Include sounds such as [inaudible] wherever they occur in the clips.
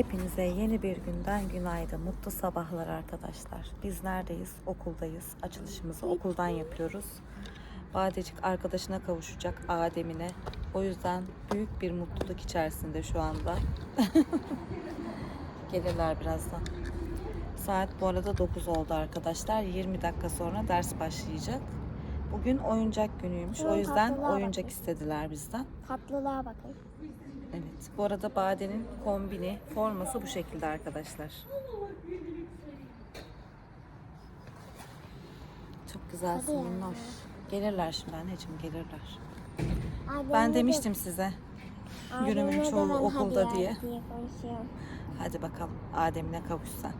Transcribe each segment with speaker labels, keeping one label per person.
Speaker 1: Hepinize yeni bir günden günaydın. Mutlu sabahlar arkadaşlar. Biz neredeyiz? Okuldayız. Açılışımızı okuldan yapıyoruz. Badecik arkadaşına kavuşacak Adem'ine. O yüzden büyük bir mutluluk içerisinde şu anda. [laughs] Gelirler birazdan. Saat bu arada 9 oldu arkadaşlar. 20 dakika sonra ders başlayacak. Bugün oyuncak günüymüş. O yüzden oyuncak istediler bizden.
Speaker 2: Tatlılığa bakın.
Speaker 1: Evet. Bu arada Bade'nin kombini, forması bu şekilde arkadaşlar. Çok güzelsin
Speaker 2: Hadi
Speaker 1: minnoş. Gelirler şimdi anneciğim gelirler. Ben
Speaker 2: de-
Speaker 1: demiştim size günümün çoğu okulda diye. Hadi bakalım Adem'ine kavuşsan.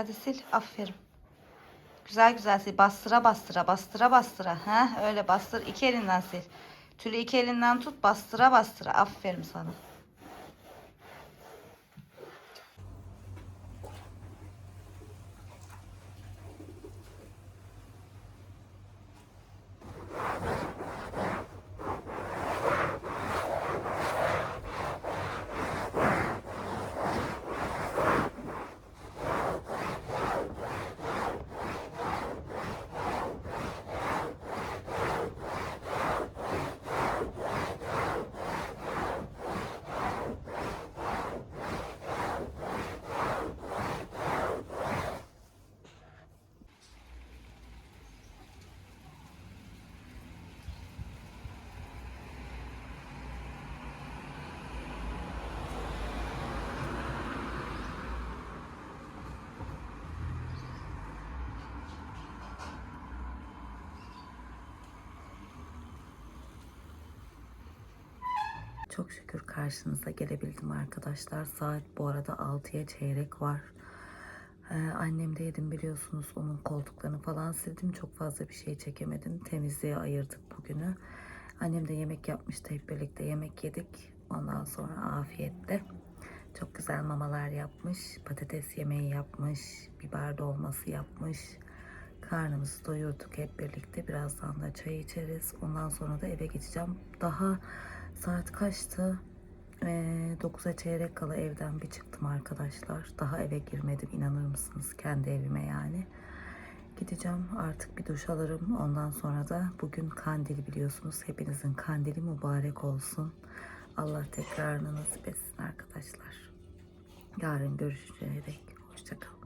Speaker 1: Hadi sil. Aferin. Güzel güzel sil. Bastıra bastıra bastıra bastıra. Ha öyle bastır. iki elinden sil. Tülü iki elinden tut. Bastıra bastıra. Aferin sana. Çok şükür karşınıza gelebildim arkadaşlar. Saat bu arada 6'ya çeyrek var. Ee, annem de yedim biliyorsunuz. Onun koltuklarını falan sildim. Çok fazla bir şey çekemedim. Temizliğe ayırdık bugünü. Annem de yemek yapmıştı. Hep birlikte yemek yedik. Ondan sonra afiyetle. Çok güzel mamalar yapmış. Patates yemeği yapmış. Biber dolması yapmış. Karnımızı doyurduk hep birlikte. Birazdan da çay içeriz. Ondan sonra da eve geçeceğim. Daha saat kaçtı? Ee, 9'a çeyrek kala evden bir çıktım arkadaşlar. Daha eve girmedim inanır mısınız? Kendi evime yani. Gideceğim artık bir duş alırım. Ondan sonra da bugün kandil biliyorsunuz. Hepinizin kandili mübarek olsun. Allah tekrarını nasip etsin arkadaşlar. Yarın görüşeceğiz. Hoşçakalın.